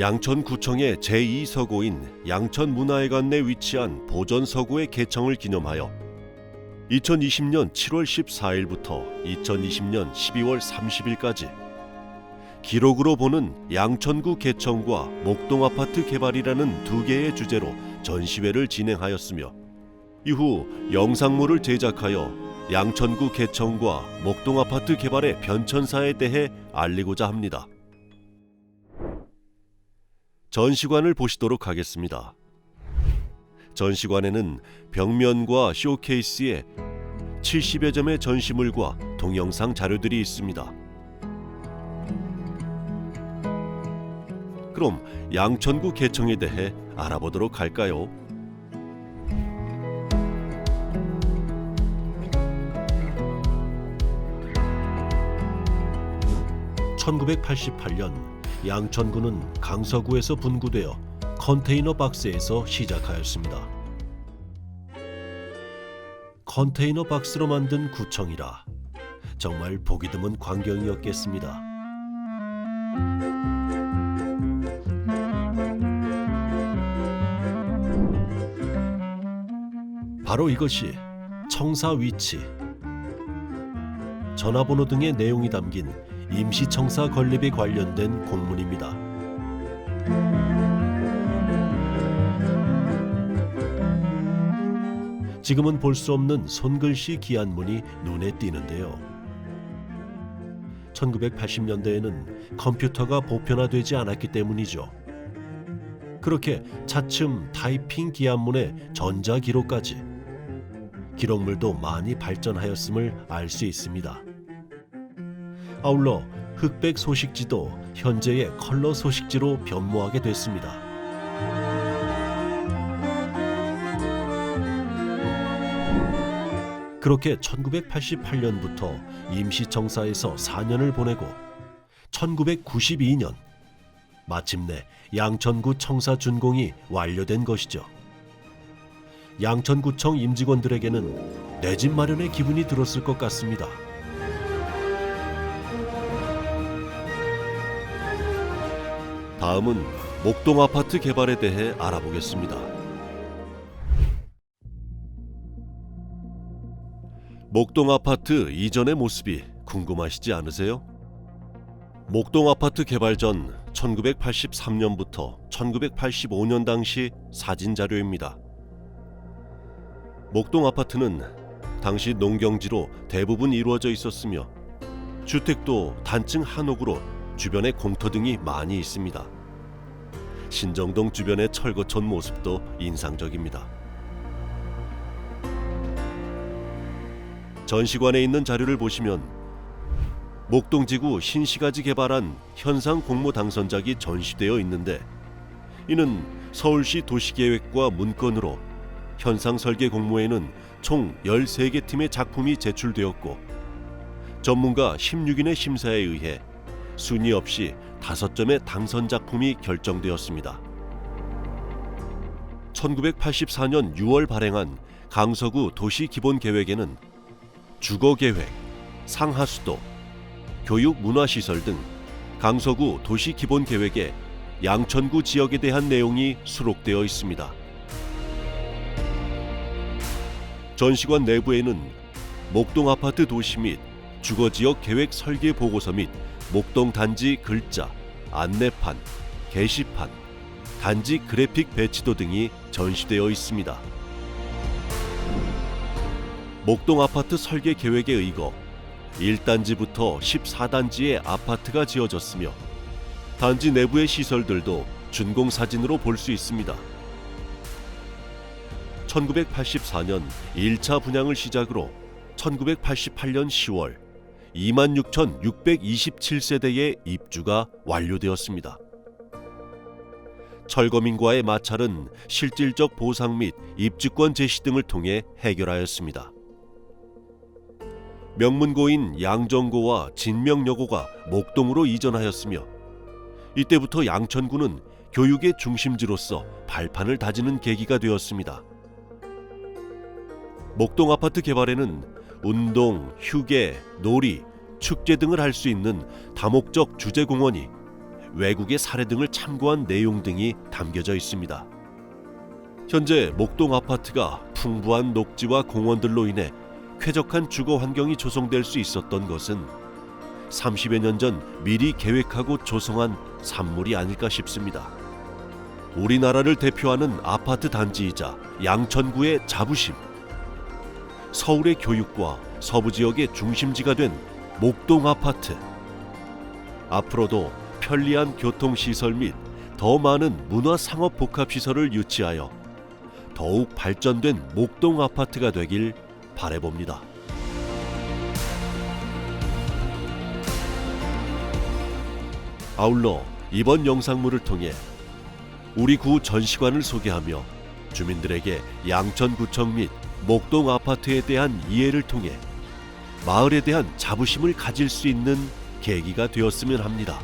양천구청의 제2서고인 양천문화회관 내 위치한 보전서고의 개청을 기념하여 2020년 7월 14일부터 2020년 12월 30일까지 기록으로 보는 양천구 개청과 목동 아파트 개발이라는 두 개의 주제로 전시회를 진행하였으며 이후 영상물을 제작하여 양천구 개청과 목동 아파트 개발의 변천사에 대해 알리고자 합니다. 전시관을 보시도록 하겠습니다. 전시관에는 벽면과 쇼케이스에 70여 점의 전시물과 동영상 자료들이 있습니다. 그럼 양천구 개청에 대해 알아보도록 할까요? (1988년) 양천구는 강서구에서 분구되어 컨테이너 박스에서 시작하였습니다. 컨테이너 박스로 만든 구청이라 정말 보기 드문 광경이었겠습니다. 바로 이것이 청사 위치, 전화번호 등의 내용이 담긴 임시청사 건립에 관련된 공문입니다. 지금은 볼 수 없는 손글씨 기한문이 눈에 띄는데요. 1980년대에는 컴퓨터가 보편화되지 않았기 때문이죠. 그렇게 차츰 타이핑 기한문의 전자 기록까지 기록물도 많이 발전하였음을 알 수 있습니다. 아울러 흑백 소식지도 현재의 컬러 소식지로 변모하게 됐습니다. 그렇게 1988년부터 임시청사에서 4년을 보내고 1992년 마침내 양천구 청사 준공이 완료된 것이죠. 양천구청 임직원들에게는 내 집 마련의 기분이 들었을 것 같습니다. 다음은 목동 아파트 개발에 대해 알아보겠습니다. 목동 아파트 이전의 모습이 궁금하시지 않으세요? 목동 아파트 개발 전 1983년부터 1985년 당시 사진 자료입니다. 목동 아파트는 당시 농경지로 대부분 이루어져 있었으며 주택도 단층 한옥으로 주변에 공터 등이 많이 있습니다. 신정동 주변의 철거촌 모습도 인상적입니다. 전시관에 있는 자료를 보시면 목동지구 신시가지 개발한 현상 공모 당선작이 전시되어 있는데 이는 서울시 도시계획과 문건으로 현상 설계 공모에는 총 13개 팀의 작품이 제출되었고 전문가 16인의 심사에 의해 순위 없이 5점의 당선 작품이 결정되었습니다. 1984년 6월 발행한 강서구 도시 기본 계획에는 주거 계획, 상하수도, 교육 문화 시설 등 강서구 도시 기본 계획에 양천구 지역에 대한 내용이 수록되어 있습니다. 전시관 내부에는 목동 아파트 도시 및 주거 지역 계획 설계 보고서 및 목동 단지 글자, 안내판, 게시판, 단지 그래픽 배치도 등이 전시되어 있습니다. 목동 아파트 설계 계획에 의거 1단지부터 14단지의 아파트가 지어졌으며 단지 내부의 시설들도 준공 사진으로 볼 수 있습니다. 1984년 1차 분양을 시작으로 1988년 10월 26,627세대의 입주가 완료되었습니다. 철거민과의 마찰은 실질적 보상 및 입주권 제시 등을 통해 해결하였습니다. 명문고인 양정고와 진명여고가 목동으로 이전하였으며 이때부터 양천구는 교육의 중심지로서 발판을 다지는 계기가 되었습니다. 목동 아파트 개발에는 운동, 휴게, 놀이, 축제 등을 할 수 있는 다목적 주제 공원이 외국의 사례 등을 참고한 내용 등이 담겨져 있습니다. 현재 목동 아파트가 풍부한 녹지와 공원들로 인해 쾌적한 주거 환경이 조성될 수 있었던 것은 30여 년 전 미리 계획하고 조성한 산물이 아닐까 싶습니다. 우리나라를 대표하는 아파트 단지이자 양천구의 자부심. 서울의 교육과 서부 지역의 중심지가 된 목동 아파트. 앞으로도 편리한 교통 시설 및 더 많은 문화 상업 복합 시설을 유치하여 더욱 발전된 목동 아파트가 되길 바래봅니다. 아울러 이번 영상물을 통해 우리 구 전시관을 소개하며 주민들에게 양천구청 및 목동 아파트에 대한 이해를 통해 마을에 대한 자부심을 가질 수 있는 계기가 되었으면 합니다.